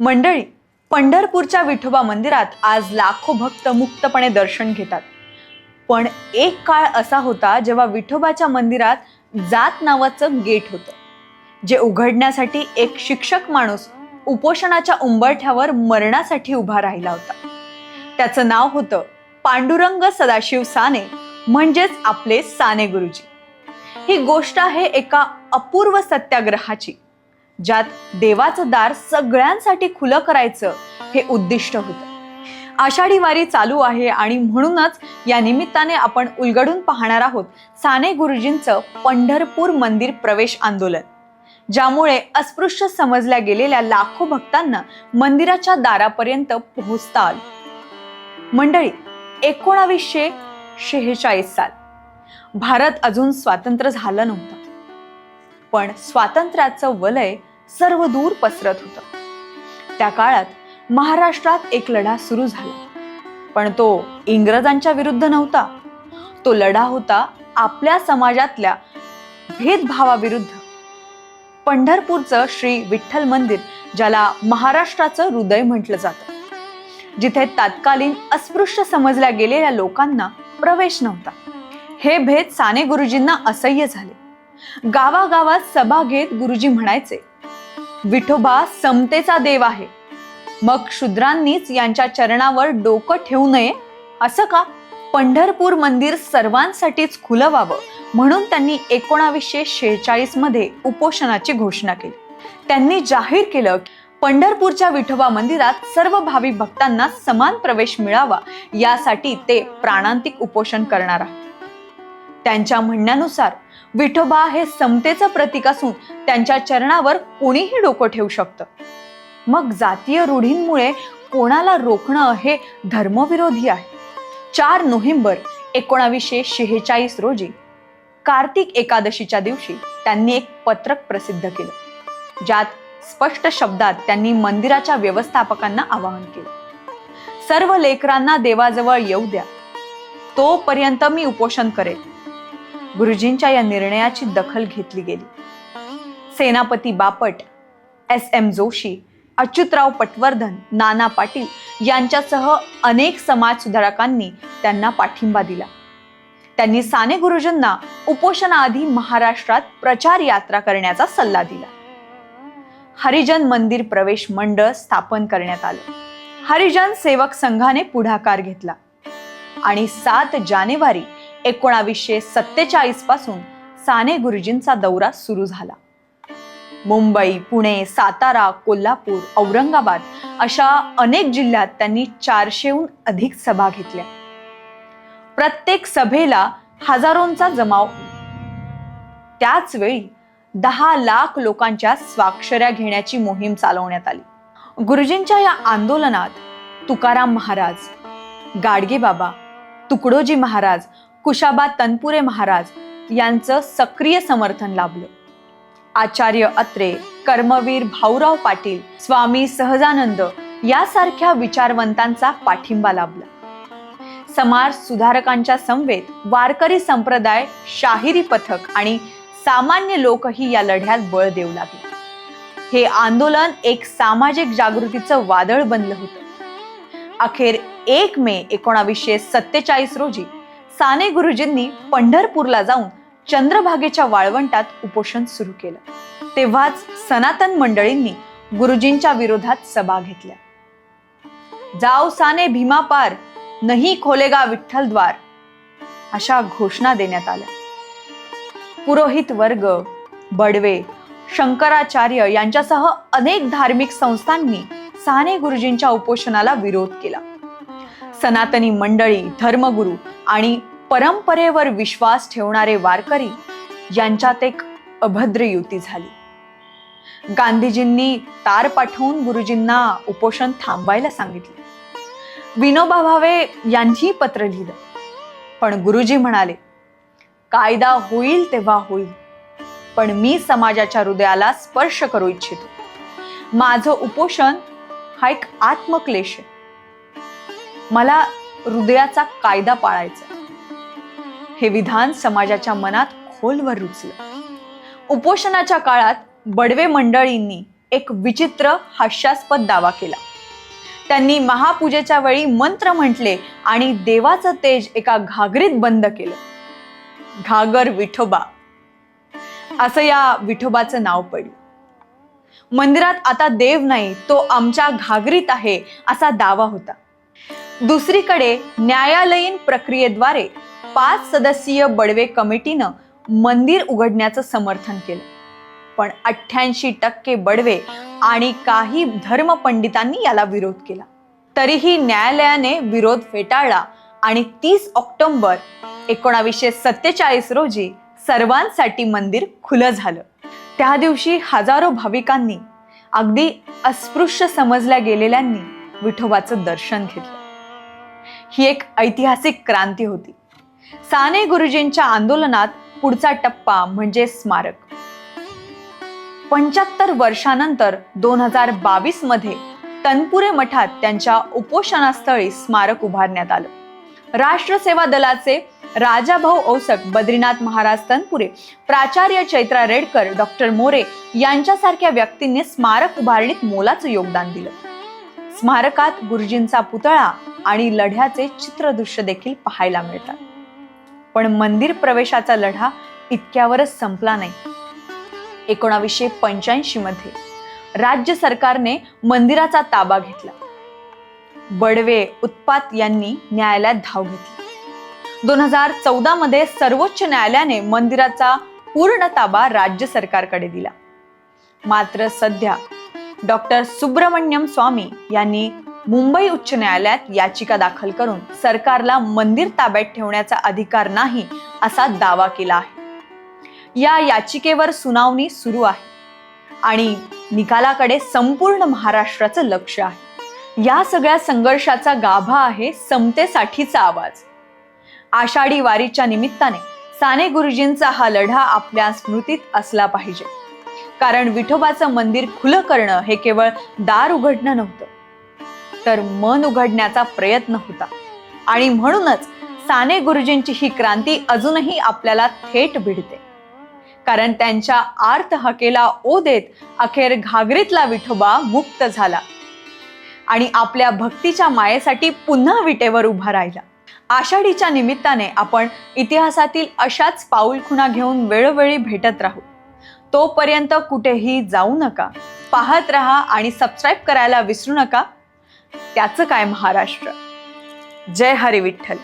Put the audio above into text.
मंडळी पंढरपूरच्या विठोबा मंदिरात आज लाखो भक्त मुक्तपणे दर्शन घेतात. पण एक काळ असा होता जेव्हा विठोबाच्या मंदिरात जात नावाचं गेट होतं जे उघडण्यासाठी एक शिक्षक माणूस उपोषणाच्या उंबरठ्यावर मरणासाठी उभा राहिला होता. त्याचं नाव होतं पांडुरंग सदाशिव साने म्हणजेच आपले साने गुरुजी. ही गोष्ट आहे एका अपूर्व सत्याग्रहाची. ज्यात देवाचं दार सगळ्यांसाठी खुलं करायचं हे उद्दिष्ट होतं. आषाढी वारी चालू आहे आणि म्हणूनच या निमित्ताने आपण उलगडून पाहणार आहोत साने गुरुजींचं पंढरपूर मंदिर प्रवेश आंदोलन. ज्यामुळे अस्पृश्य समजल्या गेलेल्या लाखो भक्तांना मंदिराच्या दारापर्यंत पोहोचता आलं. मंडळी एकोणावीसशे शेहेचाळीस साल. भारत अजून स्वातंत्र्य झालं नव्हतं. पण स्वातंत्र्याचं वलय सर्व दूर पसरत होतं. त्या काळात महाराष्ट्रात एक लढा सुरू झाला. पण तो इंग्रजांच्या विरुद्ध नव्हता. तो लढा होता आपल्या समाजातल्या भेदभावाविरुद्ध. पंढरपूरचं श्री विठ्ठल मंदिर ज्याला महाराष्ट्राचं हृदय म्हटलं जातं जिथे तत्कालीन अस्पृश्य समजल्या गेलेल्या लोकांना प्रवेश नव्हता. हे भेद साने गुरुजींना असह्य झाले. गावागावात सभा घेत गुरुजी म्हणायचे विठोबा समतेचा देव आहे. मग शूद्रांनीच यांच्या चरणावर डोकं ठेवू नये असं का? पंढरपूर मंदिर सर्वांसाठीच खुलं व्हावं. म्हणून त्यांनी एकोणावीसशे शेहेचाळीसमध्ये उपोषणाची घोषणा केली. त्यांनी जाहीर केलं की पंढरपूरच्या विठोबा मंदिरात सर्व भाविक भक्तांना समान प्रवेश मिळावा यासाठी ते प्राणांतिक उपोषण करणार आहेत. त्यांच्या म्हणण्यानुसार विठोबा हे समतेचं प्रतीक असून त्यांच्या चरणावर कोणीही डोकं ठेवू शकतं. मग जातीय रूढींमुळे कोणाला रोखणं हे धर्मविरोधी आहे. चार नोव्हेंबर एकोणावीसशे शेहेचाळीस रोजी कार्तिक एकादशीच्या दिवशी त्यांनी एक पत्रक प्रसिद्ध केलं ज्यात स्पष्ट शब्दात त्यांनी मंदिराच्या व्यवस्थापकांना आवाहन केलं. सर्व लेकरांना देवाजवळ येऊ द्या. तोपर्यंत मी उपोषण करेल गुरुजींच्या या निर्णयाची दखल घेतली गेली. सेनापती बापट एस एम जोशी अच्युतराव पटवर्धन नाना पाटील यांच्यासह अनेक समाजसुधारकांनी त्यांना पाठिंबा दिला. त्यांनी साने गुरुजींना उपोषणाआधी महाराष्ट्रात प्रचार यात्रा करण्याचा सल्ला दिला. हरिजन मंदिर प्रवेश मंडळ स्थापन करण्यात आलं. हरिजन सेवक संघाने पुढाकार घेतला आणि सात जानेवारी एकोणावीसशे सत्तेचाळीसपासून साने गुरुजींचा दौरा सुरू झाला. मुंबई पुणे सातारा कोल्हापूर औरंगाबाद अशा अनेक जिल्ह्यात त्यांनी चारशेहून अधिक सभा घेतल्या. प्रत्येक सभेला हजारोंचा जमाव. त्याच वेळी दहा लाख लोकांच्या स्वाक्षऱ्या घेण्याची मोहीम चालवण्यात आली. गुरुजींच्या या आंदोलनात तुकाराम महाराज गाडगेबाबा तुकडोजी महाराज कुशाबा तनपुरे महाराज यांचं सक्रिय समर्थन लाभलं. आचार्य अत्रे कर्मवीर भाऊराव पाटील स्वामी सहजानंद यासारख्या विचारवंतांचा पाठिंबा लाभला. समाज सुधारकांच्या समवेत वारकरी संप्रदाय शाहिरी पथक आणि सामान्य लोकही या लढ्यात बळ देऊ लागले. हे आंदोलन एक सामाजिक जागृतीचं वादळ बनलं होतं. अखेर एक मे एकोणावीसशे सत्तेचाळीस रोजी साने गुरुजींनी पंढरपूरला जाऊन चंद्रभागेच्या वाळवंटात उपोषण सुरू केलं. तेव्हाच सनातन मंडळींनी गुरुजींच्या विरोधात सभा घेतल्या. जाव साने भीमा पार नाही खोलेगा विठ्ठल द्वार अशा घोषणा देण्यात आल्या. पुरोहित वर्ग बडवे शंकराचार्य यांच्यासह अनेक धार्मिक संस्थांनी साने गुरुजींच्या उपोषणाला विरोध केला. सनातनी मंडळी धर्मगुरू आणि परंपरेवर विश्वास ठेवणारे वारकरी यांच्यात एक अभद्र युती झाली. गांधीजींनी तार पाठवून गुरुजींना उपोषण थांबवायला सांगितले. विनोबा भावे यांनी पत्र लिहिलं. पण गुरुजी म्हणाले कायदा होईल तेव्हा होईल पण मी समाजाच्या हृदयाला स्पर्श करू इच्छितो. माझं उपोषण हा एक आत्मक्लेश आहे. मला हृदयाचा कायदा पाळायचा. हे विधान समाजाच्या मनात खोलवर रुचलं. उपोषणाच्या काळात बडवे मंडळींनी एक विचित्र हास्यास्पद दावा केला. त्यांनी महापूजेच्या वेळी मंत्र म्हटले आणि देवाचं तेज एका घागरीत बंद केलं. घागर विठोबा. असं या विठोबाचं नाव पडलं. मंदिरात आता देव नाही तो आमच्या घागरीत आहे असा दावा होता. दुसरीकडे न्यायालयीन प्रक्रियेद्वारे पाच सदस्यीय बडवे कमिटीनं मंदिर उघडण्याचं समर्थन केलं. पण अठ्ठ्याऐंशी टक्के बडवे आणि काही धर्मपंडितांनी याला विरोध केला. तरीही न्यायालयाने विरोध फेटाळला आणि तीस ऑक्टोबर एकोणावीसशे सत्तेचाळीस रोजी सर्वांसाठी मंदिर खुलं झालं. त्या दिवशी हजारो भाविकांनी अगदी अस्पृश्य समजल्या गेलेल्यांनी विठोबाचं दर्शन घेतलं. ही एक ऐतिहासिक क्रांती होती. साने गुरुजींच्या आंदोलनात पुढचा टप्पा म्हणजे स्मारक. पंच्याहत्तर वर्षानंतर दोन हजार बावीसमध्ये तनपुरे मठात त्यांच्या उपोषणास्थळी स्मारक उभारण्यात आलं. राष्ट्रसेवा दलाचे राजाभाऊ औसक बद्रीनाथ महाराज तनपुरे प्राचार्य चैत्रा रेडकर डॉक्टर मोरे यांच्यासारख्या व्यक्तींनी स्मारक उभारणीत मोलाचं योगदान दिलं. स्मारकात गुरुजींचा पुतळा आणि लढ्याचे चित्रदृश्य देखील पाहायला मिळतात. पण मंदिर प्रवेशाचा लढा इतक्यावरच संपला नाही. एकोणावीसशे पंच्याऐंशी मध्ये राज्य सरकारने मंदिराचा ताबा घेतला. बडवे उत्पात यांनी न्यायालयात धाव घेतली. दोन हजार चौदा मध्ये सर्वोच्च न्यायालयाने मंदिराचा पूर्ण ताबा राज्य सरकारकडे दिला. मात्र सध्या डॉक्टर सुब्रमण्यम स्वामी यांनी मुंबई उच्च न्यायालयात याचिका दाखल करून सरकारला मंदिर ताब्यात ठेवण्याचा अधिकार नाही असा दावा केला आहे. या याचिकेवर सुनावणी सुरू आहे आणि निकालाकडे संपूर्ण महाराष्ट्राचं लक्ष आहे. या सगळ्या संघर्षाचा गाभा आहे समतेसाठीचा आवाज. आषाढी वारीच्या निमित्ताने साने गुरुजींचा हा लढा आपल्या स्मृतीत असला पाहिजे. कारण विठोबाचं मंदिर खुलं करणं हे केवळ दार उघडणं नव्हतं तर मन उघडण्याचा प्रयत्न होता. आणि म्हणूनच साने गुरुजींची ही क्रांती अजूनही आपल्याला थेट भिडते. कारण त्यांच्या आर्त हकेला ओ देत अखेर घागरीतला विठोबा मुक्त झाला. आणि आपल्या भक्तीच्या मायेसाठी पुन्हा विटेवर उभा राहिला. आषाढीच्या निमित्ताने आपण इतिहासातील अशाच पाऊलखुणा घेऊन वेळोवेळी भेटत राहू. तोपर्यंत कुठेही जाऊ नका. पाहत राहा आणि सबस्क्राईब करायला विसरू नका. त्याचं काय महाराष्ट्र? जय हरी विठ्ठल.